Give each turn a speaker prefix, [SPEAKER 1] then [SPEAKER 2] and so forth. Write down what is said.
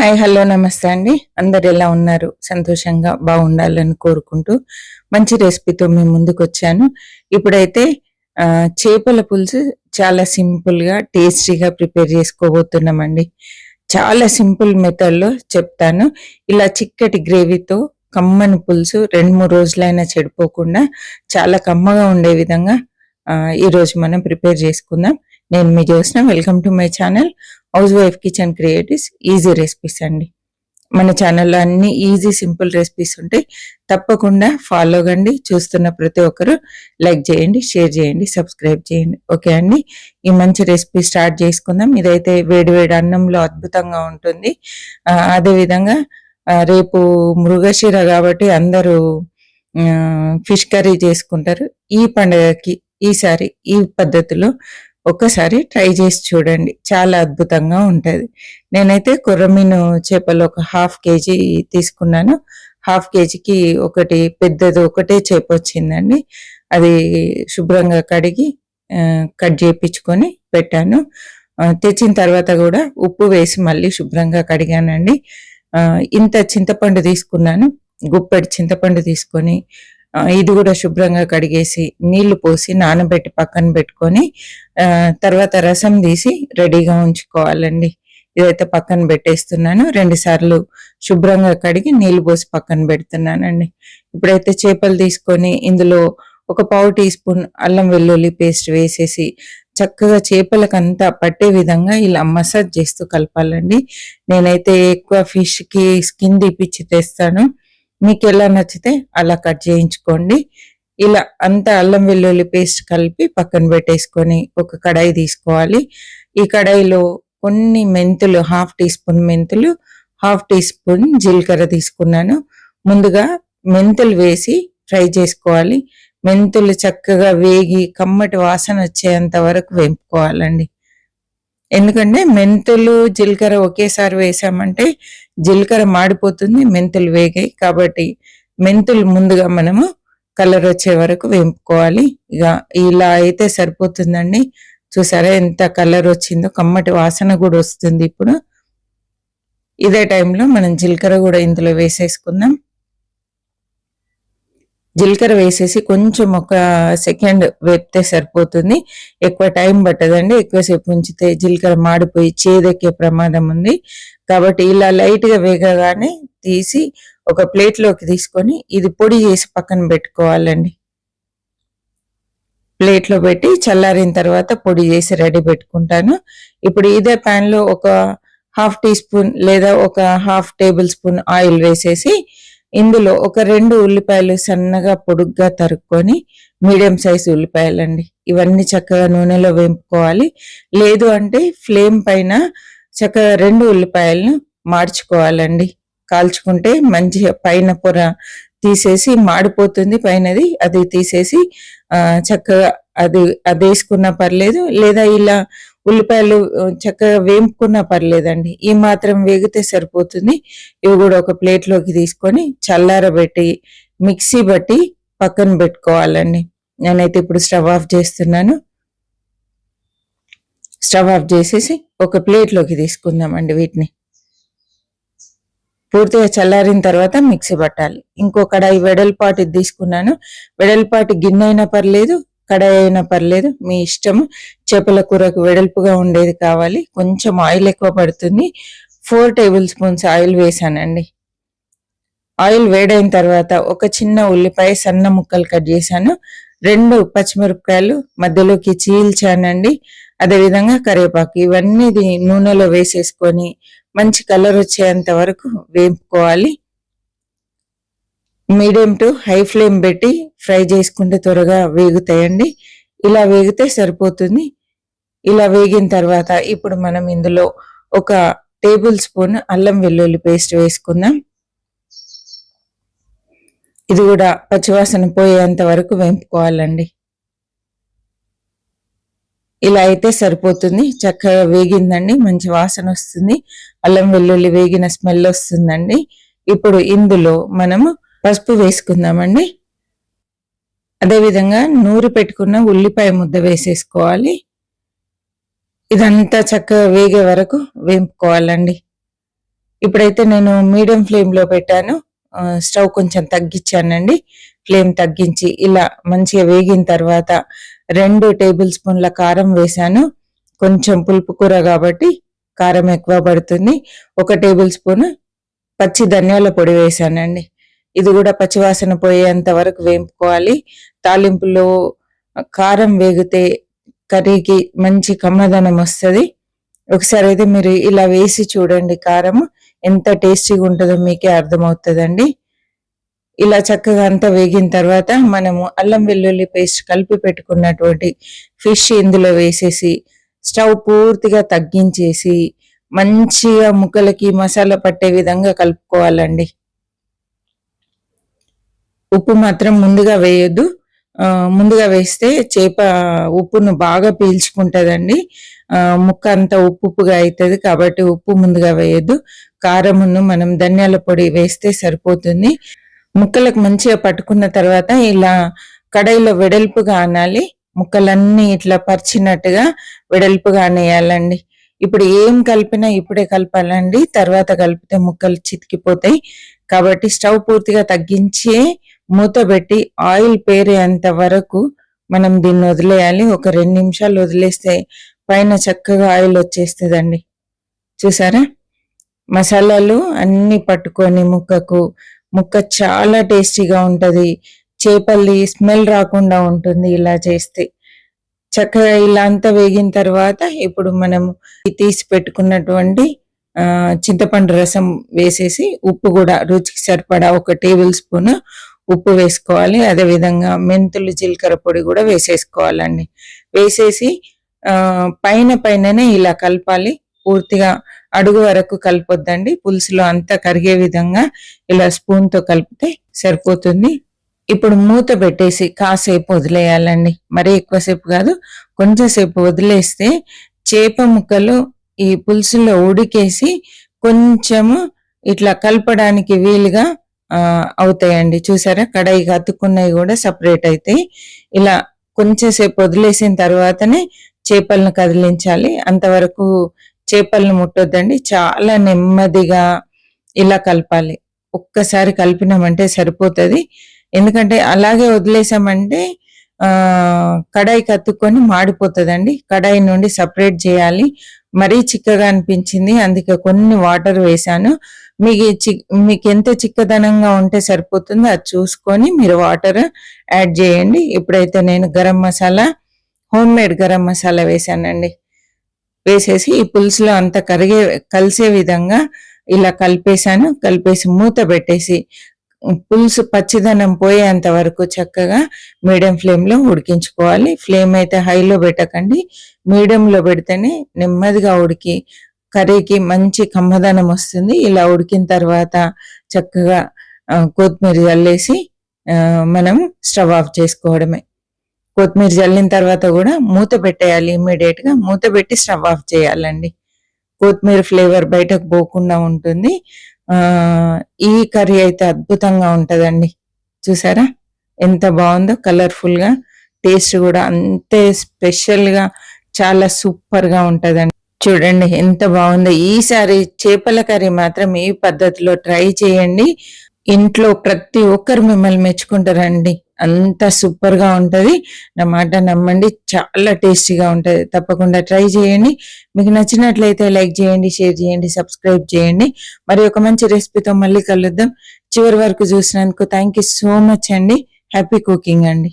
[SPEAKER 1] Hi hello నమస్తే అండి. అందరు ఎలా ఉన్నారు? సంతోషంగా బాగుండాలని కోరుకుంటూ మంచి రెసిపీతో మేము ముందుకు వచ్చాను. ఇప్పుడైతే ఆ, చేపల పులుసు చాలా సింపుల్గా టేస్టీగా ప్రిపేర్ చేసుకోబోతున్నామండి. చాలా సింపుల్ మెథడ్లో చెప్తాను. ఇలా చిక్కటి గ్రేవీతో కమ్మని పులుసు రెండు మూడు రోజులైనా చెడిపోకుండా చాలా కమ్మగా ఉండే విధంగా ఈరోజు ఈ రోజు మనం ప్రిపేర్ చేసుకుందాం. నేను మీ చూసిన welcome to my channel. Housewife kitchen creatives easy recipes అండి. మన ఛానల్లో అన్ని ఈజీ సింపుల్ రెసిపీస్ ఉంటాయి. తప్పకుండా ఫాలో కండి. చూస్తున్న ప్రతి ఒక్కరు లైక్ చేయండి షేర్ చేయండి సబ్స్క్రైబ్ చేయండి. ఓకే అండి? ఈ మంచి రెసిపీ స్టార్ట్ చేసుకుందాం. ఇదైతే వేడి వేడి అన్నంలో అద్భుతంగా ఉంటుంది. అదేవిధంగా అదే విధంగా రేపు మృగశిర కాబట్టి అందరూ ఫిష్ కర్రీ చేసుకుంటారు. ఈ పండుగకి ఈసారి ఈ పద్ధతిలో ఒక్కసారి ట్రై చేసి చూడండి. చాలా అద్భుతంగా ఉంటుంది. నేనైతే కొర్రమీను చేపలు ఒక హాఫ్ కేజీ తీసుకున్నాను. హాఫ్ కేజీకి ఒకటి పెద్దది ఒకటే చేప వచ్చిందండి. అది శుభ్రంగా కడిగి కట్ చేయించుకొని పెట్టాను. తెచ్చిన తర్వాత కూడా ఉప్పు వేసి మళ్ళీ శుభ్రంగా కడిగానండి. ఇంత చింతపండు తీసుకున్నాను. గుప్పెడు చింతపండు తీసుకొని ఇది కూడా శుభ్రంగా కడిగేసి నీళ్ళు పోసి నానబెట్టి పక్కన పెట్టుకొని తర్వాత రసం తీసి రెడీగా ఉంచుకోవాలండి. ఇదైతే పక్కన పెట్టేస్తున్నాను. రెండు సార్లు శుభ్రంగా కడిగి నీళ్ళు పోసి పక్కన పెడుతున్నానండి. ఇప్పుడైతే చేపలు తీసుకొని ఇందులో ఒక పావు టీ స్పూన్ అల్లం వెల్లుల్లి పేస్ట్ వేసేసి చక్కగా చేపలకంతా పట్టే విధంగా ఇలా మసాజ్ చేస్తూ కలపాలండి. నేనైతే ఎక్కువ ఫిష్కి స్కిన్ తీపిచ్చి తెస్తాను. మీకు ఎలా నచ్చితే అలా కట్ చేయించుకోండి. ఇలా అంతా అల్లం వెల్లుల్లి పేస్ట్ కలిపి పక్కన పెట్టేసుకొని ఒక కడాయి తీసుకోవాలి. ఈ కడాయిలో కొన్ని మెంతులు హాఫ్ టీ స్పూన్ మెంతులు హాఫ్ టీ స్పూన్ జీలకర్ర తీసుకున్నాను. ముందుగా మెంతులు వేసి ఫ్రై చేసుకోవాలి. మెంతులు చక్కగా వేగి కమ్మటి వాసన వచ్చేంత వరకు వేపుకోవాలండి. ఎందుకంటే మెంతులు జీలకర్ర ఒకేసారి వేసామంటే జీలకర్ర మాడిపోతుంది మెంతులు వేగాయి కాబట్టి మెంతులు ముందుగా మనము కలర్ వచ్చే వరకు వేపుకోవాలి. ఇక ఇలా అయితే సరిపోతుందండి. చూసారా ఎంత కలర్ వచ్చిందో కమ్మటి వాసన కూడా వస్తుంది ఇప్పుడు. ఇదే టైంలో మనం జీలకర్ర కూడా ఇందులో వేసేసుకుందాం. జీలకర్ర వేసేసి కొంచెం ఒక సెకండ్ వేపితే సరిపోతుంది. ఎక్కువ టైం పట్టదండి. ఎక్కువసేపు ఉంచితే జీలకర్ర మాడిపోయి చేదెక్కే ప్రమాదం ఉంది. కాబట్టి ఇలా లైట్గా వేగగానే తీసి ఒక ప్లేట్లోకి తీసుకొని ఇది పొడి చేసి పక్కన పెట్టుకోవాలండి. ప్లేట్లో పెట్టి చల్లారిన తర్వాత పొడి చేసి రెడీ పెట్టుకుంటాను. ఇప్పుడు ఇదే ప్యాన్లో ఒక హాఫ్ టీ స్పూన్ లేదా ఒక హాఫ్ టేబుల్ స్పూన్ ఆయిల్ వేసేసి ఇందులో ఒక రెండు ఉల్లిపాయలు సన్నగా పొడుగ్గా తరుక్కొని మీడియం సైజ్ ఉల్లిపాయలండి. ఇవన్నీ చక్కగా నూనెలో వేపుకోవాలి. లేదు అంటే ఫ్లేమ్ పైన చక్కగా రెండు ఉల్లిపాయలను మార్చుకోవాలండి. కాల్చుకుంటే మంచిగా పైన పొర తీసేసి మాడిపోతుంది. పైనది అది తీసేసి చక్కగా అది అది వేసుకున్నా పర్లేదు. లేదా ఇలా ఉల్లిపాయలు చక్కగా వేపుకున్నా పర్లేదండి. ఈ మాత్రం వేగితే సరిపోతుంది. ఇవి కూడా ఒక ప్లేట్లోకి తీసుకొని చల్లారబెట్టి మిక్సీ బట్టి పక్కన పెట్టుకోవాలండి. నేనైతే ఇప్పుడు స్టవ్ ఆఫ్ చేస్తున్నాను. స్టవ్ ఆఫ్ చేసేసి ఒక ప్లేట్లోకి తీసుకుందామండి వీటిని. పూర్తిగా చల్లారిన తర్వాత మిక్సీ పట్టాలి. ఇంకో కడాయి వెడల్పాటి తీసుకున్నాను. వెడల్పాటి గిన్నె అయినా పర్లేదు కడాయి అయినా పర్లేదు మీ ఇష్టం. చేపల కూరకు వెడల్పుగా ఉండేది కావాలి. కొంచెం ఆయిల్ ఎక్కువ పడుతుంది. ఫోర్ టేబుల్ స్పూన్స్ ఆయిల్ వేసానండి. ఆయిల్ వేడైన తర్వాత ఒక చిన్న ఉల్లిపాయ సన్న ముక్కలు కట్ చేశాను. రెండు పచ్చిమిరపకాయలు మధ్యలోకి చీల్చానండి. అదేవిధంగా కరివేపాకు ఇవన్నీ నూనెలో వేసేసుకొని మంచి కలర్ వచ్చేంత వరకు వేపుకోవాలి. మీడియం టు హై ఫ్లేమ్ పెట్టి ఫ్రై చేసుకుంటే త్వరగా వేగుతాయండి. ఇలా వేగితే సరిపోతుంది. ఇలా వేగిన తర్వాత ఇప్పుడు మనం ఇందులో ఒక టేబుల్ స్పూన్ అల్లం వెల్లుల్లి పేస్ట్ వేసుకుందాం. ఇది కూడా పచ్చివాసన పోయేంత వరకు వేపుకోవాలండి. ఇలా అయితే సరిపోతుంది. చక్కగా వేగిందండి. మంచి వాసన వస్తుంది. అల్లం వెల్లుల్లి వేగిన స్మెల్ వస్తుందండి. ఇప్పుడు ఇందులో మనము పసుపు వేసుకుందామండి. అదేవిధంగా నూరు పెట్టుకున్న ఉల్లిపాయ ముద్ద వేసేసుకోవాలి. ఇదంతా చక్కగా వేగే వరకు వేపుకోవాలండి. ఇప్పుడైతే నేను మీడియం ఫ్లేమ్లో పెట్టాను. స్టవ్ కొంచెం తగ్గించానండి. ఫ్లేమ్ తగ్గించి ఇలా మంచిగా వేగిన తర్వాత రెండు టేబుల్ స్పూన్ల కారం వేశాను. కొంచెం పులుపు కూర కాబట్టి కారం ఎక్కువ పడుతుంది. ఒక టేబుల్ స్పూన్ పచ్చి ధనియాల పొడి వేశానండి. ఇది కూడా పచ్చివాసన పోయేంత వరకు వేపుకోవాలి. తాలింపులో కారం వేగితే కర్రీకి మంచి కమ్మదనం వస్తుంది. ఒకసారి అయితే మీరు ఇలా వేసి చూడండి కారం ఎంత టేస్టీగా ఉంటుందో మీకే అర్థమవుతుందండి. ఇలా చక్కగా అంతా వేగిన తర్వాత మనము అల్లం వెల్లుల్లి పేస్ట్ కలిపి పెట్టుకున్నటువంటి ఫిష్ ఇందులో వేసేసి స్టవ్ పూర్తిగా తగ్గించేసి మంచిగా ముక్కలకి మసాలా పట్టే విధంగా కలుపుకోవాలండి. ఉప్పు మాత్రం ముందుగా వేయొద్దు. ముందుగా వేస్తే చేప ఉప్పును బాగా పీల్చుకుంటదండి. ముక్క అంతా ఉప్పుగా అవుతుంది కాబట్టి ఉప్పు ముందుగా వేయొద్దు. కారమును మనం ధనియాల పొడి వేస్తే సరిపోతుంది. ముక్కలకు మంచిగా పట్టుకున్న తర్వాత ఇలా కడాయిలో వెడల్పుగా అనాలి. ముక్కలన్నీ ఇట్లా పరిచినట్టుగా వెడల్పుగా అనేయాలండి. ఇప్పుడు ఏం కలిపినా ఇప్పుడే కలపాలండి. తర్వాత కలిపితే ముక్కలు చితికిపోతాయి. కాబట్టి స్టవ్ పూర్తిగా తగ్గించి మూత పెట్టి ఆయిల్ పేరేంత వరకు మనం దీన్ని వదిలేయాలి. ఒక రెండు నిమిషాలు వదిలేస్తే పైన చక్కగా ఆయిల్ వచ్చేస్తుందండి. చూసారా? మసాలాలు అన్ని పట్టుకొని ముక్కకు ముక్క చాలా టేస్టీగా ఉంటుంది. చేపల్లి స్మెల్ రాకుండా ఉంటుంది ఇలా చేస్తే. చక్కగా ఇలా అంతా వేగిన తర్వాత ఇప్పుడు మనం తీసి పెట్టుకున్నటువంటి చింతపండు రసం వేసేసి ఉప్పు కూడా రుచికి సరిపడా ఒక టేబుల్ స్పూన్ ఉప్పు వేసుకోవాలి. అదే విధంగా మెంతులు జీలకర్ర పొడి కూడా వేసేసుకోవాలండి. వేసేసి పైన పైననే ఇలా కలపాలి. పూర్తిగా అడుగు వరకు కలపొద్దండి. పులుసులో అంతా కరిగే విధంగా ఇలా స్పూన్తో కలిపితే సరిపోతుంది. ఇప్పుడు మూత పెట్టేసి కాసేపు వదిలేయాలండి. మరీ ఎక్కువసేపు కాదు కొంచెంసేపు వదిలేస్తే చేప ముక్కలు ఈ పులుసులో ఉడికేసి కొంచెము ఇట్లా కలపడానికి వీలుగా అవుతాయండి. చూసారా? కడాయికి అతుక్కున్నవి కూడా సపరేట్ అవుతాయి ఇలా కొంచెంసేపు వదిలేసిన తర్వాతనే చేపలను కదిలించాలి. అంతవరకు చేపలను ముట్టొద్దండి. చాలా నెమ్మదిగా ఇలా కలపాలి. ఒక్కసారి కలిపినామంటే సరిపోతుంది. ఎందుకంటే అలాగే వదిలేసామంటే కడాయి కడాయికి మాడిపోతుందండి. కడాయి నుండి సపరేట్ చేయాలి. మరీ చిక్కగా అనిపించింది. అందుకే కొన్ని వాటర్ వేసాను. మీకు మీకు ఎంత చిక్కదనంగా ఉంటే సరిపోతుందో అది చూసుకొని మీరు వాటర్ యాడ్ చేయండి. ఇప్పుడైతే నేను గరం మసాలా హోమ్ మేడ్ గరం మసాలా వేసానండి వేసేసి ఈ పులుసులో అంత కరిగే కలిసే విధంగా ఇలా కలిపేసాను కలిపేసి మూత పెట్టేసి పులుసు పచ్చిదనం పోయేంత వరకు చక్కగా మీడియం ఫ్లేమ్లో ఉడికించుకోవాలి. ఫ్లేమ్ అయితే హైలో పెట్టకండి. మీడియంలో పెడితేనే నెమ్మదిగా ఉడికి కర్రీకి మంచి కమ్మదనం వస్తుంది. ఇలా ఉడికిన తర్వాత చక్కగా కొత్తిమీర చల్లేసి మనం స్టవ్ ఆఫ్ చేసుకోవడమే. కొత్తిమీర చల్లిన తర్వాత కూడా మూత పెట్టేయాలి ఇమ్మీడియట్గా మూత పెట్టి స్టవ్ ఆఫ్ చేయాలండి. కొత్తిమీర ఫ్లేవర్ బయటకు పోకుండా ఉంటుంది. ఈ కర్రీ అయితే అద్భుతంగా ఉంటదండి. చూసారా? ఎంత బాగుందో కలర్ఫుల్గా టేస్ట్ కూడా అంతే స్పెషల్గా చాలా సూపర్గా ఉంటుందండి. చూడండి ఎంత బాగుందో. ఈసారి చేపల కర్రీ మాత్రం ఈ పద్ధతిలో ట్రై చేయండి. ఇంట్లో ప్రతి ఒక్కరు మిమ్మల్ని మెచ్చుకుంటారండి. అంత సూపర్గా ఉంటది. నా మాట నమ్మండి. చాలా టేస్టీగా ఉంటది. తప్పకుండా ట్రై చేయండి. మీకు నచ్చినట్లయితే లైక్ చేయండి షేర్ చేయండి సబ్స్క్రైబ్ చేయండి. మరి ఒక మంచి రెసిపీతో మళ్ళీ కలుద్దాం. చివరి వరకు చూసినందుకు థ్యాంక్ యూ సో మచ్ అండి. హ్యాపీ కుకింగ్ అండి.